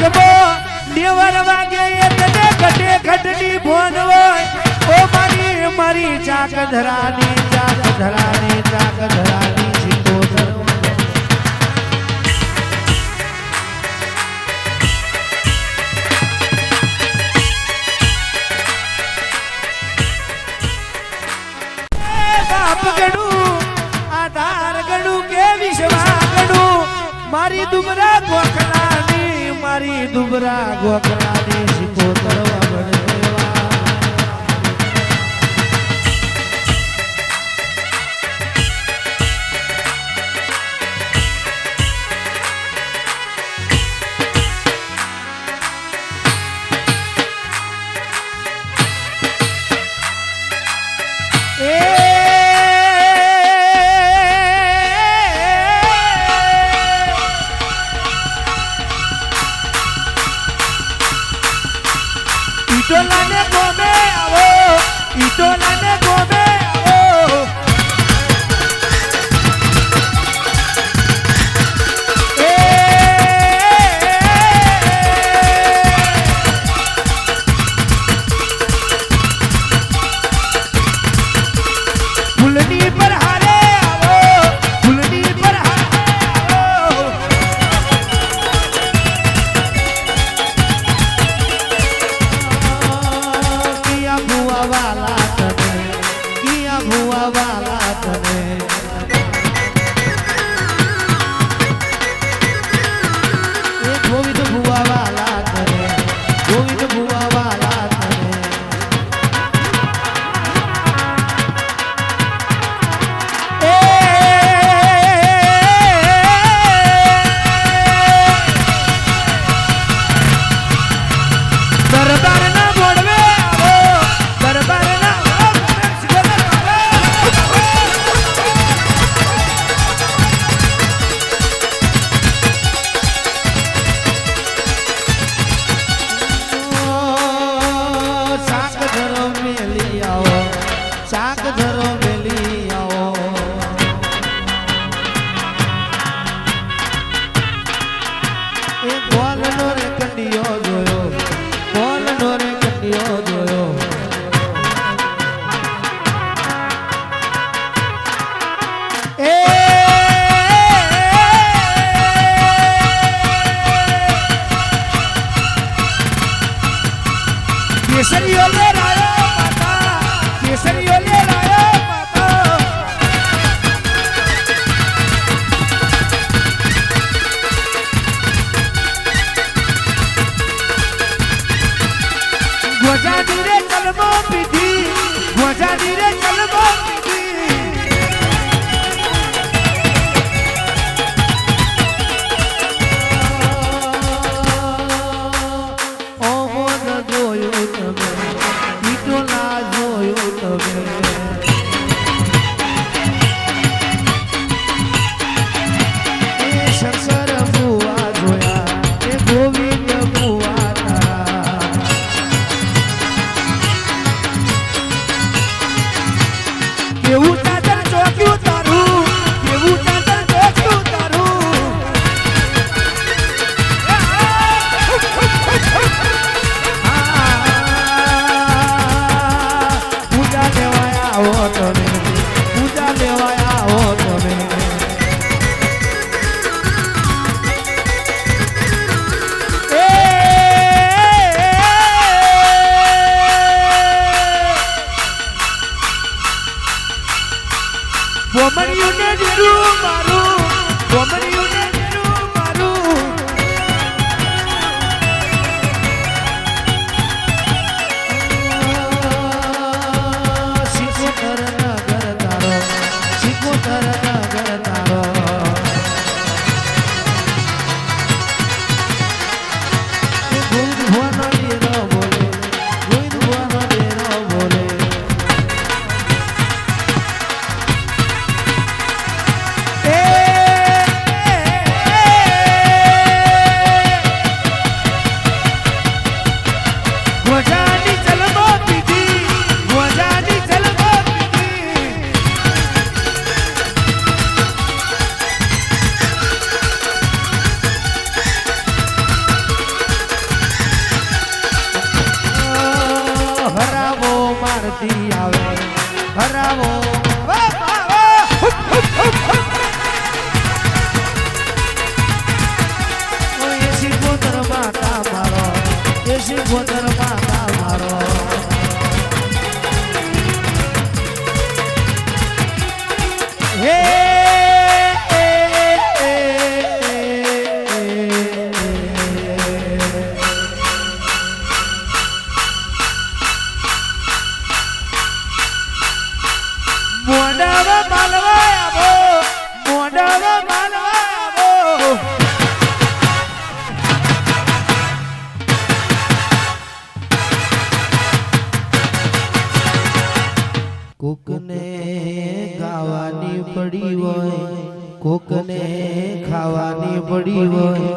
ભાગવો દેવર વાગે એટલે ઘટે ઘટની ભોન હોય. ઓ મારી મારી ચાક ધરાની ચાક ધરાની ચાક ધરાની મારી દુબરા ગોખલાની મારી દુબરા ગોખલાની શીખો તરવા આવો શાક ધરો Vui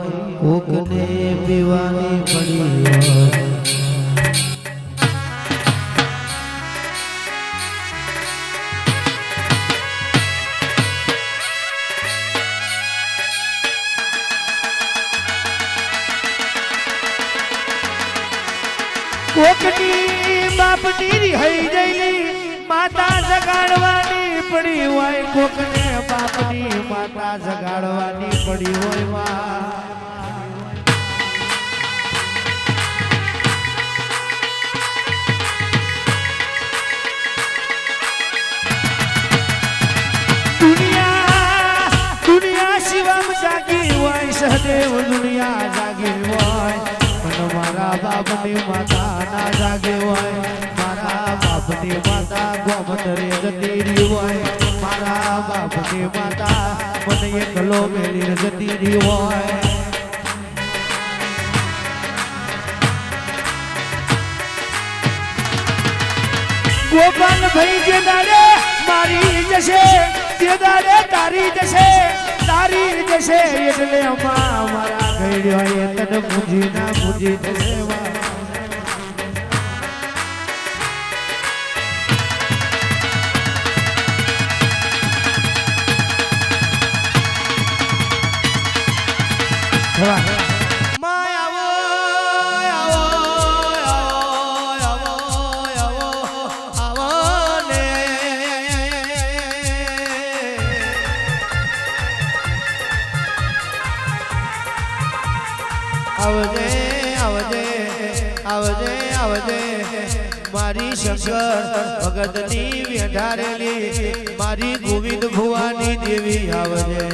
સહદેવ દુનિયા જાગી હોય. પણ મારા બાપની માતા ના જાગે હોય. મારા બાપની માતા ગોમતરે જતી રહી હોય. મારા બાપની માતા મને એકલો મેળી જતી રહી હોય. ગોપાલ ભાઈ જે દાડે મારી જશે તે દાડે તારી જશે તારી જશે એટલે મારા ગઈડ્યો એ તને પૂજી ના પૂજી. વાહ. મારી શંકર ભગતની વેઢારેલી મારી ગોવિંદ ભુવાની દેવી આવજે.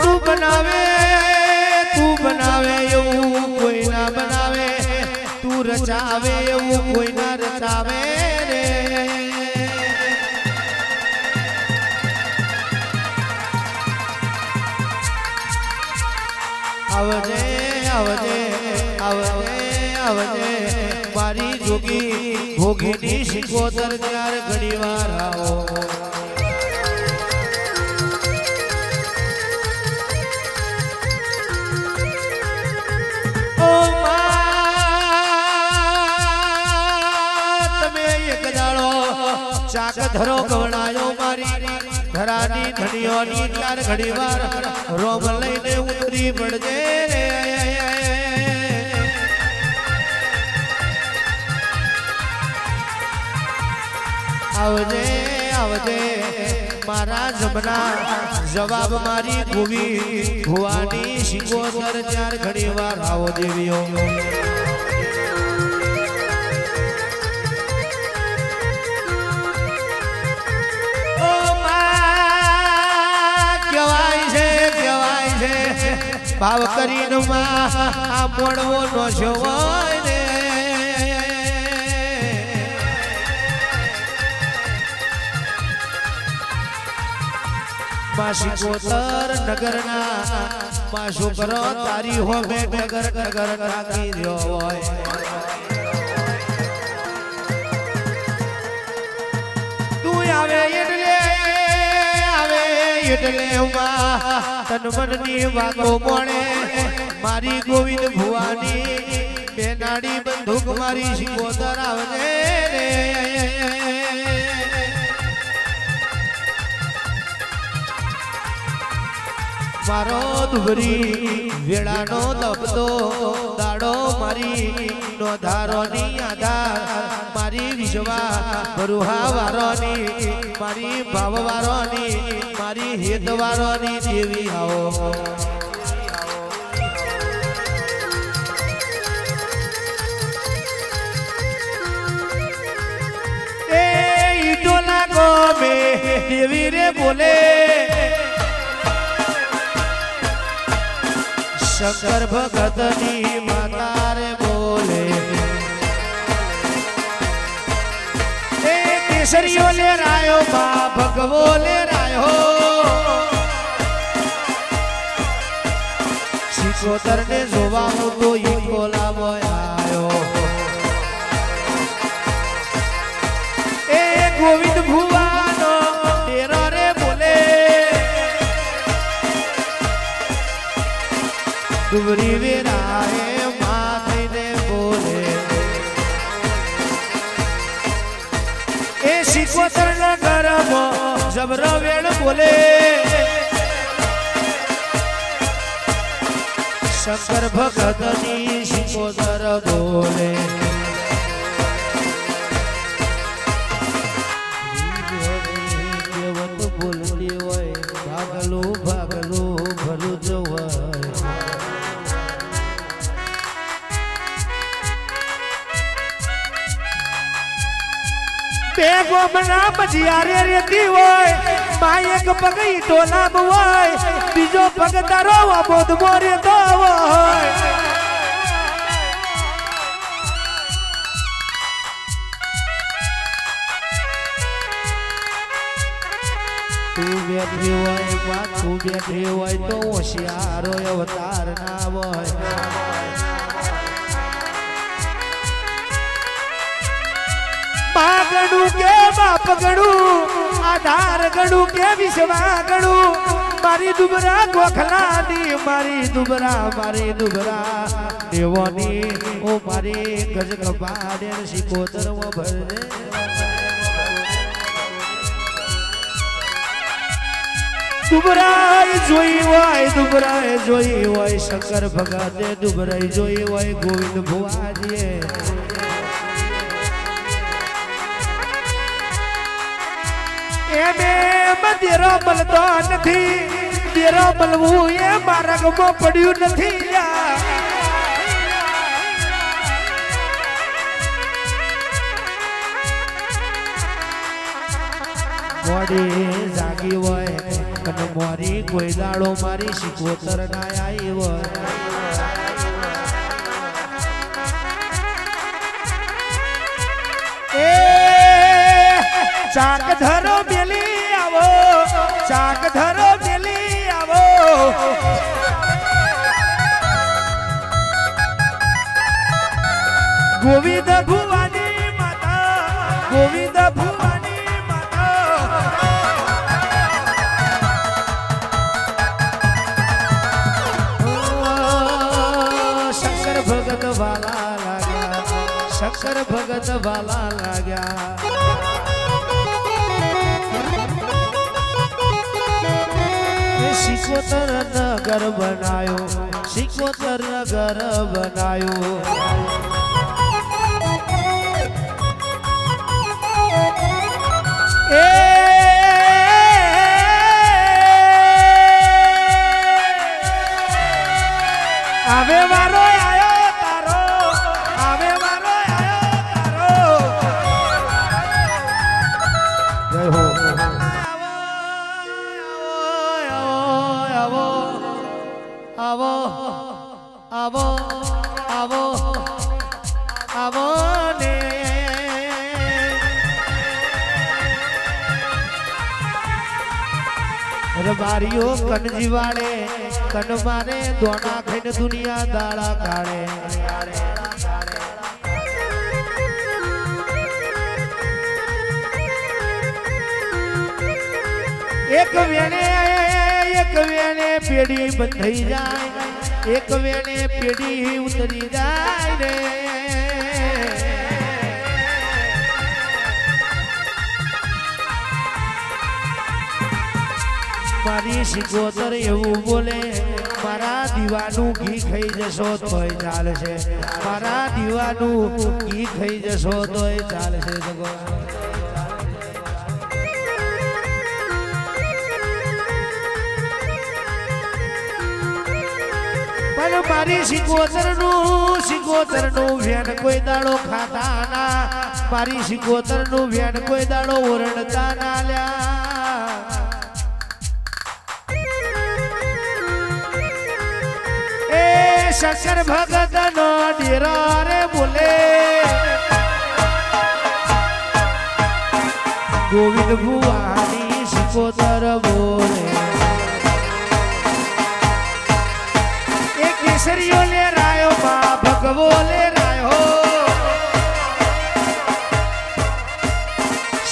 તું બનાવે તું બનાવે એવું કોઈ ના બનાવે. તું રચાવે એવું કોઈ ના રચાવે રે. આવજે આવજે આવજે આવજે. મારી જોગી ભોગીની શિકોતર ત્યાર ઘણી વાર આવો ચાક ધરો ગવડાયો મારી ધરાની ધણીઓની ચાર ઘડી વાર રોમ લઈને ઉતરી પડજે આવજે આવજે, મારા જમના જવાબ મારી ભૂવી. ભુવાની શિકોતર ચાર ઘડીવાર. આવો દેવીઓ. ભાવ કરીને આ મોડવો નો. જોવાય હોય માસી કોતર નગરના માં છોકરો તારી હોમે નગર નગર નાખી રહ્યો હોય. તું આવે આવે માં તન મનની વાતો મોણે. મારી ગોવિંદ ભુવાની બેનાડી બંદૂક મારી શિવો આવજે મારો દુબરી વેળાનો દબતો દાડો મારી નો ધારોની આધાર, મારી વિશ્વા બરુહા વારોની મારી ભાવ વારોની મારી હેત વારોની દેવી આવો દેવી રે બોલે. શંકર ભગતની માતા કેસરીઓ લે રાયો બા ભગવો લે રાયો શિકોતર ને જોવા હું તો ઈ કોલામો આયો. એ ગોવિંદ ભુવાનો ડેરો રે બોલે. ડુબરી વેરાએ બોલે? શંકર ભગતની બોલે. બોલતી હોય ભાગલું ભાગલું ભલું જવાય બે ગોમના મજિયારે રેતી હોય. માં એક પગ ટોલા હોય બીજો પગ તારો બોધ મોરે હોય તું બેઠી હોયમાં તું હોય તો હોશિયારો અવતાર ના હોય. બા કે બાપ ગણું આધાર ગણું કે વિશ્વા ગણું? મારી દુબરા ગોખલાની, મારી દુબરા મારી દુબરા. દેવોની, ઓ મારી ગજ કપાડે શિકોતર ભરે. દુબરાય જોઈ હોય દુબરાય જોઈ હોય, શંકર ભગતે દુબરાય જોઈ હોય, ગોવિંદ ભુવાજીએ. એને દેરો મળતો નથી. દેરો મળવું એ માર્ગમાં પડ્યું નથી. જાગી હોય, અને મોરી કોઈ દાડો મારી શીખવતર ના આવી હોય. ચાક ધરો આવો ચાક ધરો મેલી આવો ગોવિંદ ભુવાની માતા ગોવિંદ ભુવાની માતા ઓ, શંકર ભગત વાલા લાગ્યા શંકર ભગત વાલા લાગ્યા શિકોતર નગર બનાયો શિકોતર નગર બનાયો. કનજી વાળે કન મારે દોણા ખાઈને દુનિયા દાળા કાઢે એક વેણે એક વેણે પેઢી બંધાઈ જાય, એક વેણે પેઢી ઉતરી જાય રે. મારી શિકોતર એવું બોલે, મારા દીવાનું ઘી ખાઈ જશો તોય ચાલશે. મારા દીવાનું ઘી ખાઈ જશો તોય ચાલશે, ભગવાન. પણ મારી સિકોતરનું સિકોતરનું વેન કોઈ દાડો ખાતા ના. મારી સિકોતરનું વેન કોઈ દાડો ઓરણતા ના લ્યા. શંકર ભગત નો ડેરો રે બોલે. ગોવિંદ ભુવાની સિકોતર બોલે. એ કેસરીઓ લે રાયો માં ભગવો લે રાયો.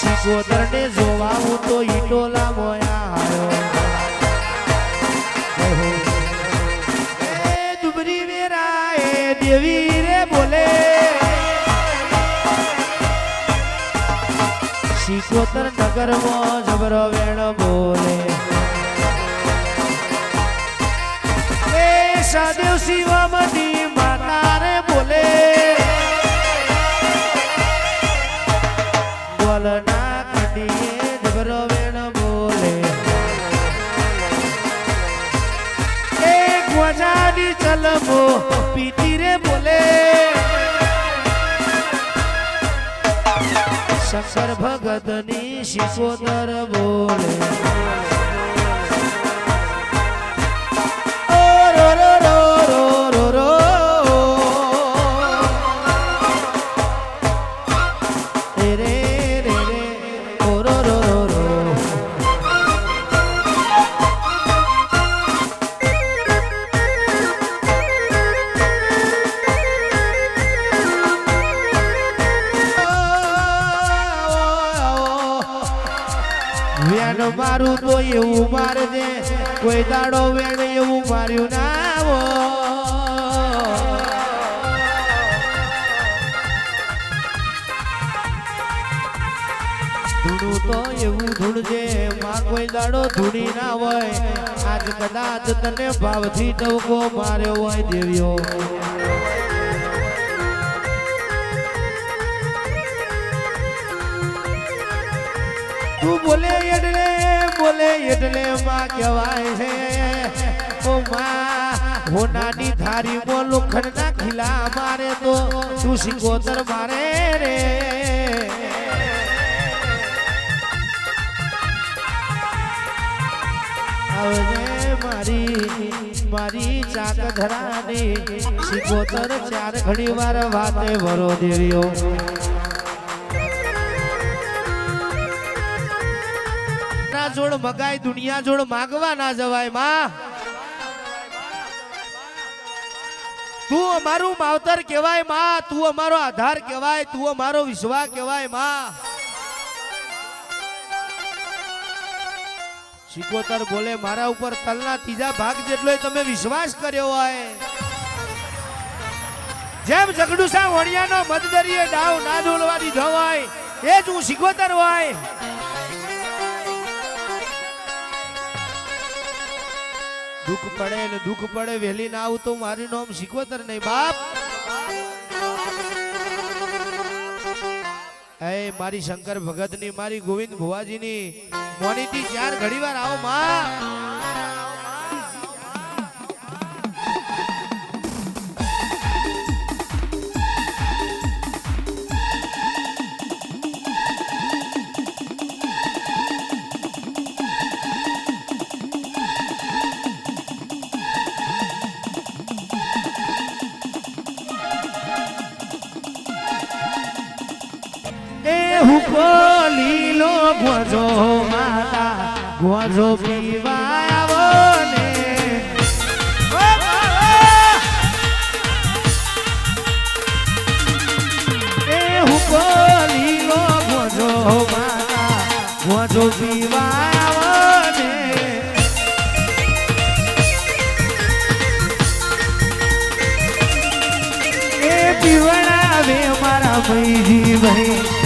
સિકોતર ને જોવા હું તો ઈટોલા મોયા સિકોતર નગરમાં જબરો વેણ બોલે. એ સદેવ શિવમની માતા રે બોલે. બોલના કંડીએ જબરો વેણ બોલે. એ ગોજાની ચલમો પીતી શંકર ભગતની શિશોદર બોલે. મારું તો એવું મારજે. કોઈ દાડો વેણ એવું માર્યું ના હો. તો એવું ધૂણજે, માં કોઈ દાડો ધૂણી ના હોય. આજ કદાચ તને ભાવથી ટવકો માર્યો હોય દેવ્યો તું બોલે એટલે બોલે એટલે માં કહેવાય છે ઓ માં હોનાની થારી મો લોખંડ ના ખીલા મારે તો તું સિકોતર મારે રે મારી મારી ચાક ધરાની, સિકોતર ચાર ઘણી વાર વાતે વરો દેવીઓ. મગાઈ દુનિયા જોડ માગવા ના જવાય, માં. તું અમારું માવતર કહેવાય, માં. તું અમારો આધાર કહેવાય, તું અમારો વિશ્વાસ કહેવાય, માં. શિકોતર બોલે, મારા ઉપર તલના ત્રીજા ભાગ જેટલો તમે વિશ્વાસ કર્યો હોય. જેમ જગડુસા વણિયાનો મદદરીએ ડાવ ના ડોલવા દીધો હોય એ જ હું શિકોતર હોય. દુઃખ પડે ને દુઃખ પડે, વહેલી ના આવું તો મારું નામ શીખવતર નહીં, બાપ. એ, મારી શંકર ભગતની, મારી ગોવિંદ ભુવાજીની મોનીથી ચાર ઘડી વાર આવો, માં. હુકો લીલો ગોજો માતા, ગોજો પીવા આવો ને એ હુકો લીલો ગોજો માતા, ગોજો પીવા આવો ને એ પીવડાવે મારા ભાઈજી ભાઈ.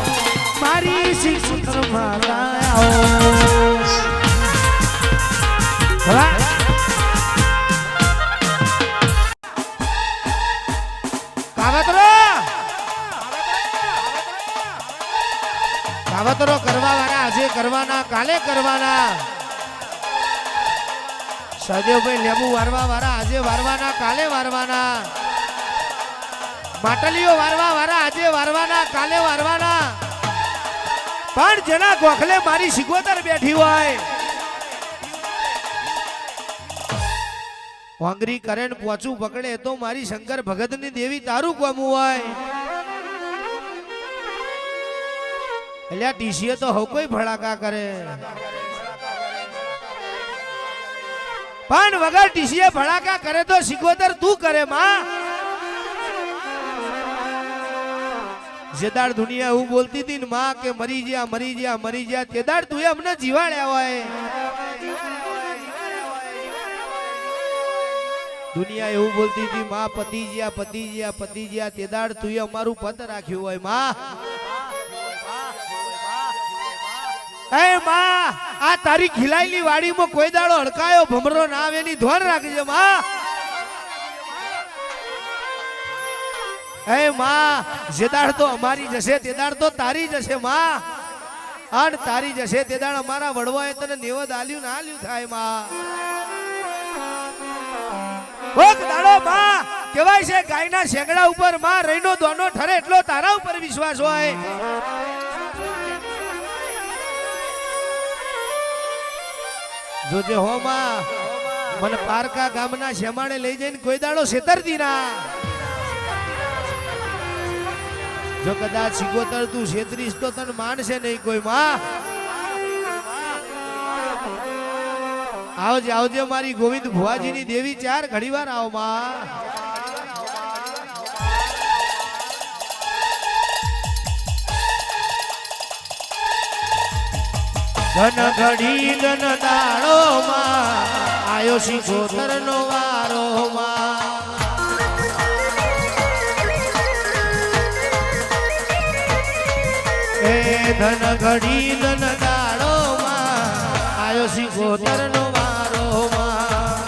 મારી શિક્ષક મારા કાવતરો! કરવા વાળા આજે કરવાના, કાલે કરવાના? સહદેવભાઈ લેબુ વારવા વાળા આજે વારવાના, કાલે વારવાના? માટલીઓ વારવા વાળા આજે વારવાના, કાલે વારવાના? પણ જેના ગોખલે મારી શીખવતર બેઠી હોય. વાંગરી કરેણ પોચું પકડે તો મારી શંકર ભગતની દેવી તારું કોમું હોય. અલ્યા ટીસીએ તો હવ કોઈ ભડાકા કરે. પણ વગર ટીસીએ ભડાકા કરે તો શીખવતર તું કરે, માં. જેદાડ દુનિયા હું બોલતી હતી માં કે મરી ગયા મરી ગયા મરી ગયા તેદાડ તું અમને જીવાડ્યા હોય. દુનિયા એવું બોલતી હતી, માં, પતિ જ્યા પતિ જ્યા પતિ જ્યા તેદાડ તું અમારું પદ રાખ્યું હોય. માં. એ આ તારી ખીલાયેલી વાડીમાં કોઈ દાડો હડકાયો, ભમરો ના આવે એની ધ્વન રાખજે, માં. એ માં જેદાડ તો અમારી જશે તેદાડ તો તારી જશે, માં. અને તારી જશે તેદાડ અમારા વડવાએ તને નેવદ આલ્યું ના આલ્યું થાય, માં. ઓક દાડો, માં કહેવાય છે, ગાયના શેંગડા ઉપર, માં રહીનો દોનો ઠરે એટલો તારા ઉપર વિશ્વાસ હોય. જોજે હો, માં, મને પારકા ગામના શેમાડે લઈ જઈને કોઈ દાડો છેતરતી ના જો કદાચ સિગોતર તું છેત્રીસ તો તને માનશે નહીં કોઈ માં. આવજે આવજે મારી ગોવિંદ ભુવાજીની દેવી ચાર ઘડી વાર આવમાં. ધન ઘડી ધન દાડો માં. આયો સિગોતર નો વારો માં. એ ધન ઘડી ધન દાડો માં આયો સિગોતર નો વારો માં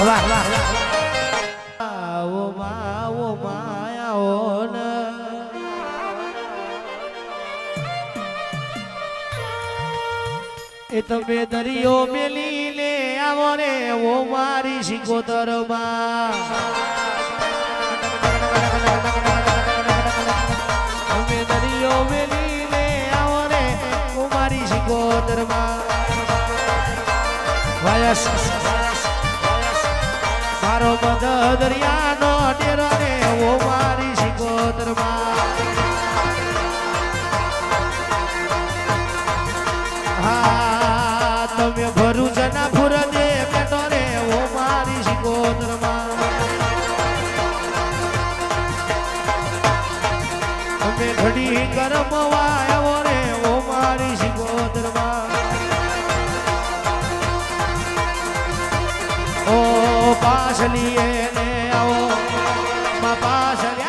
વાહ વાહ. આવો માવો માયાઓ ને. એ તમે દરિયો મેલી લે આવો રે ઓ મારી સિંગોતરમાં મેલી લે આવો રે ઓ મારી સિકોતરમાં વયસ, મારો મધ દરિયાનો ડેરો રે ઓ મારી સિકોતર પાછલી ને આવો. મા પાછલી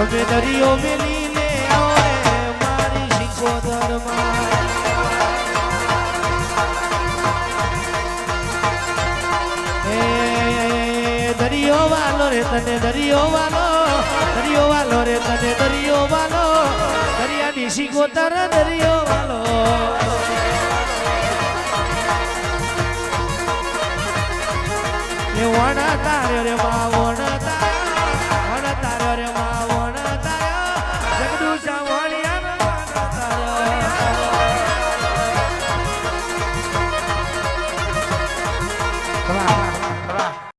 હવે દરિયો મેલી ને આવે મારી શીખોદર દરિયો વાલો રે તને દરિયો વાલો દરિયો વાલો રે તને દરિયો વાલો, દરિયાની શીખોતર દરિયો વાલો. એ વણ તારે રે બા વણ તારે